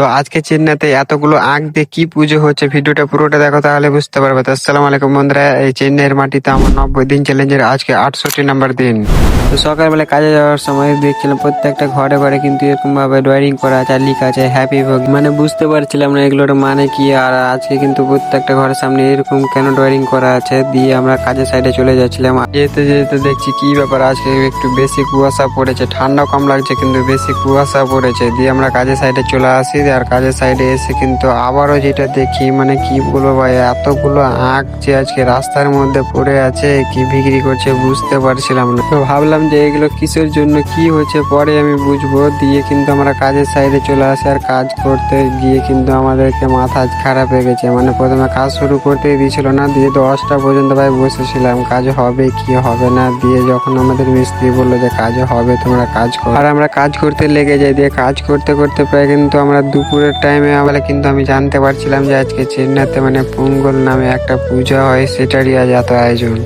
তো আজকে চেন্নাইতে এতগুলো আগ দিয়ে কি পুজো হচ্ছে, ভিডিওটা পুরোটা দেখো তাহলে বুঝতে পারবে। তো আসসালামু আলাইকুম বন্ধুরা, এই চেন্নাইয়ের মাটিতে আমার নব্বই দিন চ্যালেঞ্জের আজকে আটষট্টি নাম্বার দিন। তো সকালবেলা কাজে যাওয়ার সময় দেখছিলাম প্রত্যেকটা ঘরে ঘরে কিন্তু এরকম ভাবে ড্রয়িং করা আছে লেখা আছে হ্যাপি ভোগ মানে বুঝতে পারছিলাম না এগুলোর মানে কি আর আজকে কিন্তু প্রত্যেকটা ঘরের সামনে এরকম কেন ড্রয়িং করা আছে দিয়ে আমরা কাজের সাইডে চলে যাচ্ছিলাম। যেতে যেতে দেখছি কি ব্যাপার, আজকে একটু বেশি কুয়াশা পড়েছে ঠান্ডা কম লাগছে কিন্তু বেশি কুয়াশা পড়েছে, দিয়ে আমরা কাজের সাইডে চলে আসি। আর কাজের সাইডে এসে কিন্তু আবারও যেটা দেখি মানে কি বলব ভাই, এতগুলো আখ যে আজকে রাস্তার মধ্যে পড়ে আছে, কি বিক্রি করছে বুঝতে পারছিলাম না। তো ভাবলাম যে এগুলো কিসের জন্য, কি হচ্ছে পরে আমি বুঝব। দিয়ে কিন্তু আমরা কাজের সাইডে চলে আসি আর কাজ করতে গিয়ে কিন্তু আমাদেরকে মাথা খারাপ হয়ে গেছে। মানে প্রথমে কাজ শুরু করতেই দিয়েছিল না, দিয়ে দশটা পর্যন্ত ভাই বসেছিলাম, কাজ হবে কি হবে না? দিয়ে যখন আমাদের মিস্ত্রি বলল যে কাজ হবে, তোমরা কাজ করো। আর আমরা কাজ করতে লেগে যাই, দিয়ে কাজ করতে করতে প্রায় কিন্তু আমরা দুপুরের টাইমে আমরা কিন্তু আমি জানতে পারছিলাম যে আজকে চেন্নাইতে মানে পুঙ্গল নামে একটা পূজা হয়, সেটারই আজ এত আয়োজন।